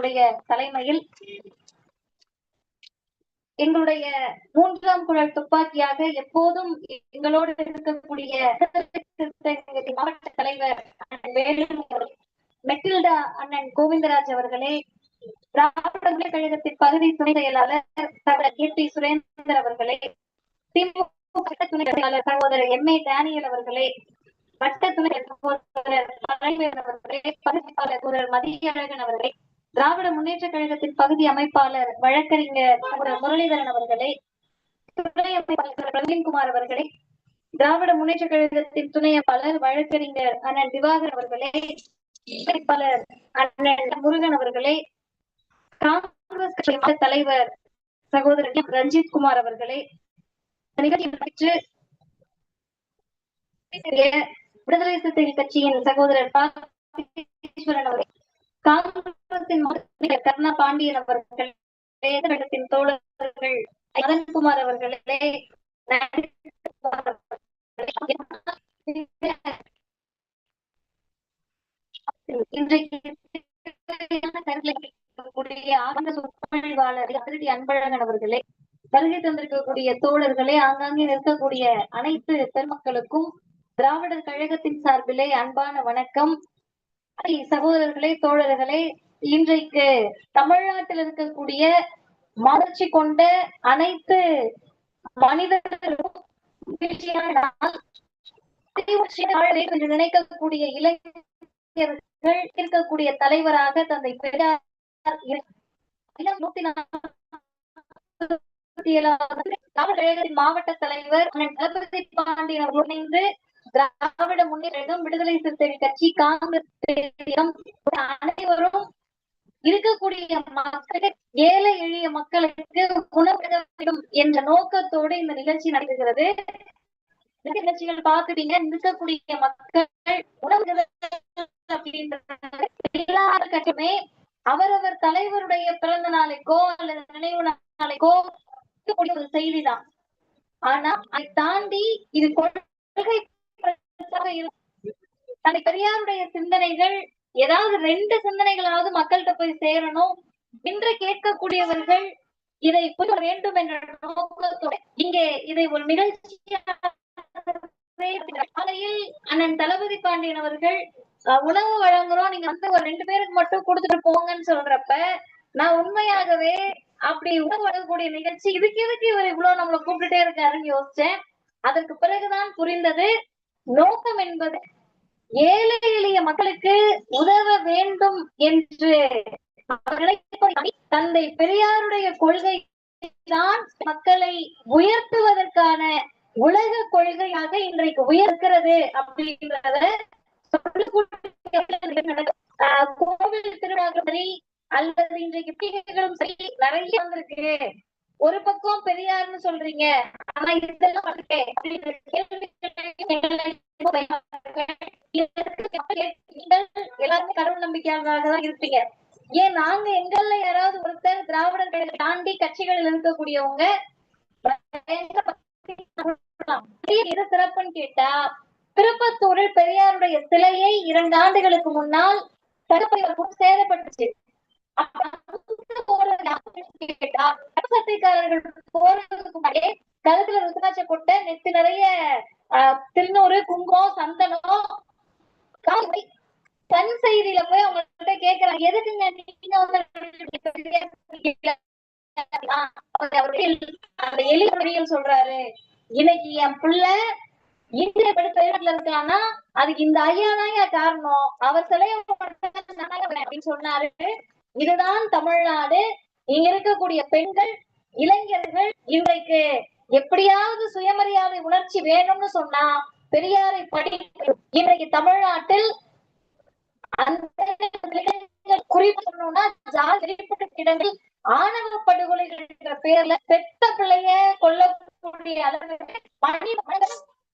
அவர்களுடைய தலைமையில் எங்களுடைய மூன்றாம் குழல் துப்பாக்கியாக எப்போதும் எங்களோடு இருக்கக்கூடிய மாவட்ட தலைவர் மெட்டில்டா அண்ணன் கோவிந்தராஜ் அவர்களே திராவிட கழகத்தின் பகுதி துணை செயலாளர் கே பி சுரேந்தர் அவர்களே திமுக துணை செயலாளர் சகோதரர் எம் ஏ டேனியல் அவர்களே வட்ட துணை சகோதரர் தலைவர் அவர்களே பகுதிப்பாளர் சகோதரர் மதியழகன் அவர்களே திராவிட முன்னேற்ற கழகத்தின் பகுதி அமைப்பாளர் வழக்கறிஞர் முரளிதரன் அவர்களை துணை அமைப்பாளர் பிரவீன்குமார் அவர்களை திராவிட முன்னேற்ற கழகத்தின் துணை அமைப்பாளர் வழக்கறிஞர் அண்ணன் திவாகர் அவர்களே அமைப்பாளர் அண்ணன் முருகன் அவர்களே காங்கிரஸ் கட்சி தலைவர் சகோதரர் ரஞ்சித் குமார் அவர்களே நிகழ்ச்சி விடுதலை சிறுத்தைகள் கட்சியின் சகோதரர் ப. அவர்கள். காங்கிரசின் கர்ணா கருணா பாண்டியன் அவர்கள் கழகத்தின் தோழர்கள் மதன்குமார் அவர்களே அதிரடி அன்பழகன் அவர்களே வருகை தந்திருக்கக்கூடிய தோழர்களே ஆங்காங்கே நிற்கக்கூடிய அனைத்து பெருமக்களுக்கும் திராவிடர் கழகத்தின் சார்பிலே அன்பான வணக்கம். சகோதரர்களே தோழர்களே இன்றைக்கு தமிழ்நாட்டில் இருக்கக்கூடிய மலர்ச்சி கொண்ட அனைத்து மனிதர்களும் நினைக்கக்கூடிய இளைஞர்கள் இருக்கக்கூடிய தலைவராக தந்தை பெரியார் நூத்தி நாற்பத்தி ஏழாவது மாவட்ட தலைவர் தளபதி பாண்டியன் இணைந்து திராவிட முன்னேற்றம் விடுதலை சிறுத்தைகள் கட்சி காங்கிரஸ் அனைவரும் இருக்கக்கூடிய மக்களுக்கு ஏழை எளிய மக்களுக்கு உணவு வேண்டும் என்ற நோக்கத்தோடு இந்த நிகழ்ச்சி நடைபெறுகிறது நிகழ்ச்சிகள் பாக்குறீங்க இருக்கக்கூடிய மக்கள் உணவு அப்படின்ற எல்லா கட்டுமே அவரவர் தலைவருடைய பிறந்த நாளைக்கோ அல்லது நினைவு நாளைக்கோ ஒரு செய்திதான். ஆனா அதை தாண்டி இது கொள்கை தன்னை பெரியாருடைய சிந்தனைகள் ஏதாவது ரெண்டு சிந்தனைகளாவது மக்கள்கிட்ட போய் சேரணும். இன்று கேட்கக்கூடியவர்கள் இதை புரிய வேண்டும் என்ற நோக்கத்தோட இங்கே இதை ஒரு நிகழ்ச்சியாக காலையில் அண்ணன் தளபதி பாண்டியன் அவர்கள் உணவு வழங்குறோம். நீங்க வந்து ஒரு ரெண்டு பேருக்கு மட்டும் கொடுத்துட்டு போங்கன்னு சொல்றப்ப நான் உண்மையாகவே அப்படி உணவு வழங்கக்கூடிய நிகழ்ச்சி இதுக்கு எதுக்கு இவர் இவ்வளவு நம்மளை கூப்பிட்டுட்டே இருக்காருன்னு யோசிச்சேன். அதற்கு பிறகுதான் புரிந்தது. நோக்கம் என்பது ஏழை எளிய மக்களுக்கு உதவ வேண்டும் என்று தந்தை பெரியாருடைய கொள்கை தான் மக்களை உயர்த்துவதற்கான உலக கொள்கையாக இன்றைக்கு உயர்க்கிறது அப்படின்றத ஆஹ் கோவில் திருவிழாக்கள் சரி அல்லது இன்றைக்கு பீகைகளும் சரி நிறைய வந்திருக்கு. ஒரு பக்கம் பெரியார்னு சொல்றீங்க. ஆனா இதெல்லாம் கடவுள் தான் இருப்பீங்க. ஏன் நாங்க எங்கள்ல யாராவது ஒருத்தர் திராவிடர் கழகத்தை தாண்டி கட்சிகளில் இருக்கக்கூடியவங்க எது சிறப்புன்னு கேட்டா திருப்பத்தூரில் பெரியாருடைய சிலையை இரண்டு ஆண்டுகளுக்கு முன்னால் தடுப்பையோர் சேதப்பட்டுச்சு அப்ப சட்டைக்காரர்கள் போறதுக்கு முன்னாடியே கழுத்துல ருத்ராட்ச கொட்ட நெத்து நிறைய திருநூறு குங்குமம் சந்தனம் கேக்குறாங்க எதுக்குங்க நீங்க அந்த சொல்றாரு. இன்னைக்கு என் பிள்ளை இந்திய படுத்த அதுக்கு இந்த ஐயா தான் காரணம்? அவர் சிலைய அப்படின்னு சொன்னாரு. இதுதான் தமிழ்நாடு. இங்க இருக்கக்கூடிய பெண்கள் இளைஞர்கள் இன்றைக்கு எப்படியாவது சுயமரியாதை உணர்ச்சி வேணும்னு சொன்னா பெரியாரை படி இன்றைக்கு தமிழ்நாட்டில் அந்த குறிப்பிடணும்னா ஜாதி இடங்கள் ஆணவ படுகொலைகள் என்ற பேர்ல பெத்த பிள்ளைய கொல்லக்கூடிய அளவுக்கு மணி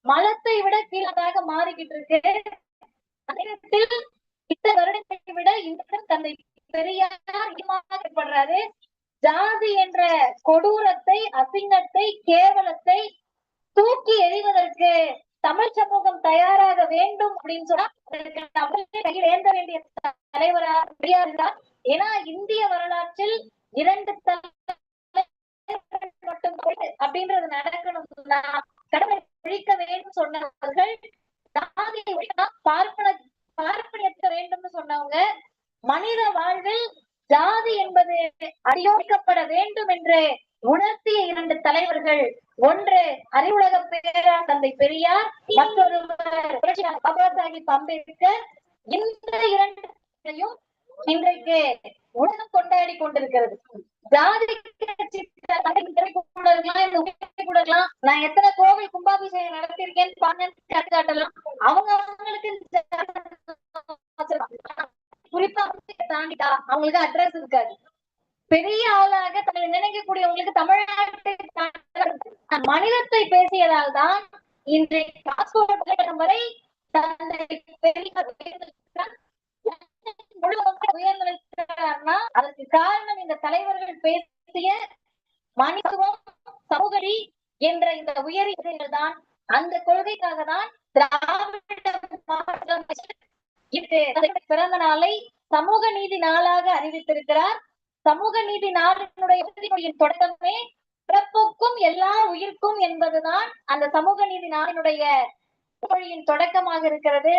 மலத்தை விட கீழாக மாறிக்கிட்டு இருக்கு. நேரத்தில் இந்த வருடத்தை விட இந்த தந்தை பெரியார் அதிகமாகப்படுறாரு ஜாதி என்ற கொடூரத்தை அசிங்கத்தை கேவலத்தை தூக்கி எறிவதற்கு தமிழ் சமூகம் தயாராக வேண்டும் அப்படின்னு சொன்னா அதற்கு தமிழை கையில் ஏந்த வேண்டிய தலைவரா பெரியார் தான் ஏன்னா இந்திய வரலாற்றில் இரண்டு மட்டும் அப்படின்றது நடக்கணும்னா கடவுளை ஒழிக்க வேண்டும் சொன்னவர்கள் ஜாதியை பார்ப்பன பார்ப்பனியத்த வேண்டும்னு சொன்னவங்க மனித வாழ்வில் ஜாதி என்பது அடியோடிக்கப்பட வேண்டும் என்று உணர்த்திய இரண்டு தலைவர்கள். ஒன்று அறிவுலக பேரார் தந்தை பெரியார் மற்றொருவர் பாபா சாஹிப் அம்பேத்கர். இந்த இரண்டையும் இன்றைக்கு உலகம் கொண்டாடி கொண்டிருக்கிறது. ஜாதி கட்சி இந்த நான் எத்தனை கோவில் கும்பாபிஷேகம் நடத்திருக்கேன் பாருங்க காட்டலாம் அவங்க அவங்களுக்கு குறிப்பா தாண்டிட்டா. அவங்களுக்கு அட்ரஸ் இருக்காது. பெரிய ஆளாக தன்னை நினைக்கக்கூடியவங்களுக்கு தமிழ்நாட்டு மனிதத்தை பேசியதால் தான் இன்றைக்கு பாஸ்போர்ட் பல்கலைக்கழகம் வரை தன்னை பெரிய உயர்ந்திருக்கிறார்னா அதற்கு காரணம் இந்த தலைவர்கள் பேசிய மனிதத்துவம் சமூகடி என்ற இந்த உயரிய தான். அந்த கொள்கைக்காக தான் திராவிட பிறந்த நாளை சமூக நீதி நாளாக அறிவித்திருக்கிறார். சமூக நீதி நாளினுடைய உறுதிமொழியின் தொடக்கமே பிறப்புக்கும் எல்லா உயிர்க்கும் என்பதுதான் அந்த சமூக நீதி நாளினுடைய மொழியின் தொடக்கமாக இருக்கிறது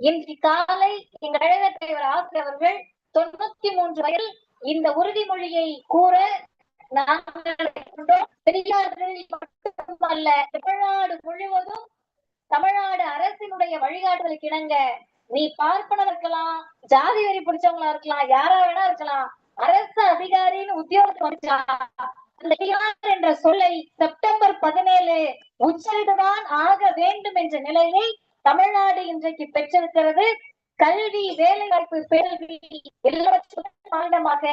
இன்று காலை எங்க கழக தலைவர் ஆசிரியர் அவர்கள் தொண்ணூத்தி மூன்று வயதில் இந்த உறுதிமொழியை கூற நாங்கள் கொண்டோம். தமிழ்நாடு முழுவதும் தமிழ்நாடு அரசினுடைய வழிகாட்டுதலுக்கு இணங்க நீ பார்ப்பனர் இருக்கலாம் ஜாதி வரி பிடிச்சவங்களா இருக்கலாம் யாரா வேணா இருக்கலாம் அரசு அதிகாரின்னு உத்தியோகத்துக்கு வந்துச்சா அந்த பெரியார் என்ற சொல்லை செப்டம்பர் பதினேழு உச்சரித்துதான் ஆக வேண்டும் என்ற நிலையை தமிழ்நாடு இன்றைக்கு பெற்றிருக்கிறது. கல்வி வேலை வாய்ப்பு பேரல்வி எல்லாவற்றும் மாநிலமாக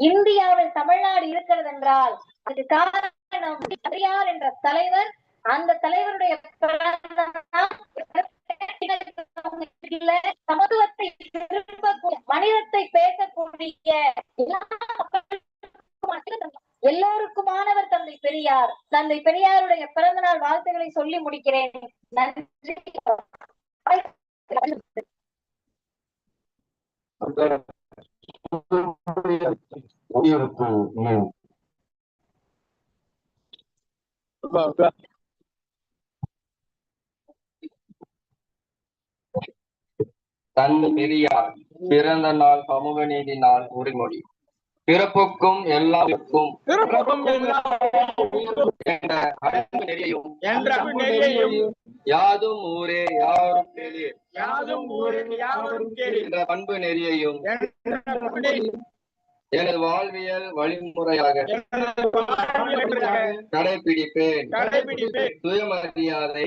இந்தியாவில் தமிழ்நாடு இருக்கிறது என்றால் அதுக்கு காரணம் பெரியார் என்ற தலைவர். அந்த தலைவருடைய சமத்துவத்தை விரும்பக்கூடிய மனிதத்தை பேசக்கூடிய எல்லா எல்லோருக்குமானவர் தந்தை பெரியார். தந்தை பெரியாருடைய பிறந்த நாள் வாழ்த்துக்களை சொல்லி முடிக்கிறேன். நன்றி. உயிருக்கு தந்தை பெரியார் பிறந்த நாள் சமூக நீதி நாள் உரிமொழி பிறப்புக்கும் எல்லாருக்கும் யாதும் ஊரே யாரும் யாதும் என்ற பண்பு நெறியையும் எனது வாழ்வியல் வழிமுறையாக கடைபிடிப்பேன். சுயமரியாதை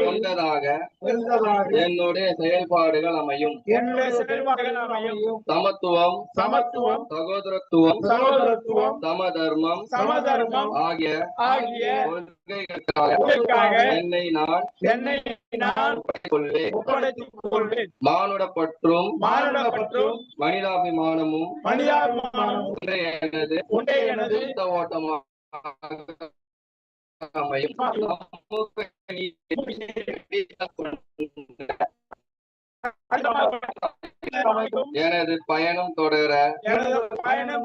கொண்டதாக என்னுடைய செயல்பாடுகள் அமையும். சமத்துவம் சமத்துவம் சகோதரத்துவம் சகோதரத்துவம் சமதர்மம் சமதர்மம் ஆகிய ஆகிய கொள்கைகளுக்காக என்னை நான் என்னை நான் கொள்வேன் ஒப்படைத்துக் கொள்வேன் மானுட பற்றும் மானுட பற்றும் மனிதாபிமானமும் மனிதாபிமானம் ஒன்றே எனது எனது ஓட்டமாக அமையும் சமூக நீதி அமைக்கும் எனது பயணம் தொடர? பயணம்